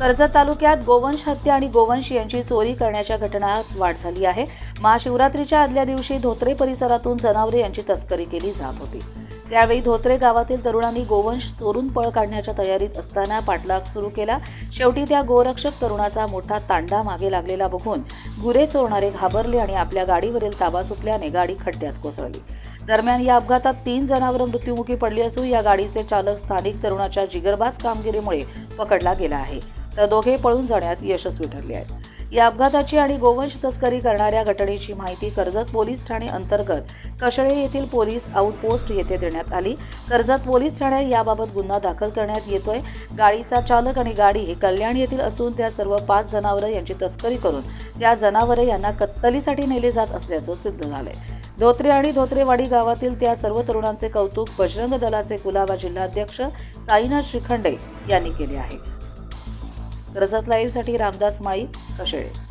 कर्जत तालुक्यात गोवंश हत्या आणि गोवंश यांची चोरी करण्याच्या घटनात वाढ झाली आहे. महाशिवरात्रीच्या आदल्या दिवशी धोत्रे परिसरातून जनावरे यांची तस्करी केली जात होती. त्यावेळी धोत्रे गावातील तरुणांनी गोवंश चोरून पळ काढण्याच्या तयारीत असताना पाठलाग सुरू केला. शेवटी त्या गोरक्षक तरुणाचा मोठा तांडा मागे लागलेला बघून गुरे चोरणारे घाबरले आणि आपल्या गाडीवरील ताबा सुटल्याने गाडी खड्ड्यात कोसळली. दरम्यान या अपघातात तीन जनावरं मृत्युमुखी पडली असून या गाडीचे चालक स्थानिक तरुणाच्या जिगरबाज कामगिरीमुळे पकडला गेला आहे. तर दोघे पळून जाण्यात यशस्वी ठरले आहेत. या अपघाताची आणि गोवंश तस्करी करणाऱ्या घटनेची माहिती कर्जत पोलीस ठाणे अंतर्गत कशळे येथील पोलीस आउटपोस्ट येथे देण्यात आली. कर्जत पोलीस ठाण्यात याबाबत गुन्हा दाखल करण्यात येतोय. गाडीचा चालक आणि गाडी हे कल्याण येथील असून त्या सर्व पाच जनावरं यांची तस्करी करून त्या जनावरे यांना कत्तलीसाठी नेले जात असल्याचं सिद्ध झालंय. धोत्रे आणि धोत्रेवाडी गावातील त्या सर्व तरुणांचे कौतुक बजरंग दलाचे कुलाबा जिल्हाध्यक्ष साईनाथ श्रीखंडे यांनी केले आहे. रजत लाईव्हसाठी रामदास माई कशेळे.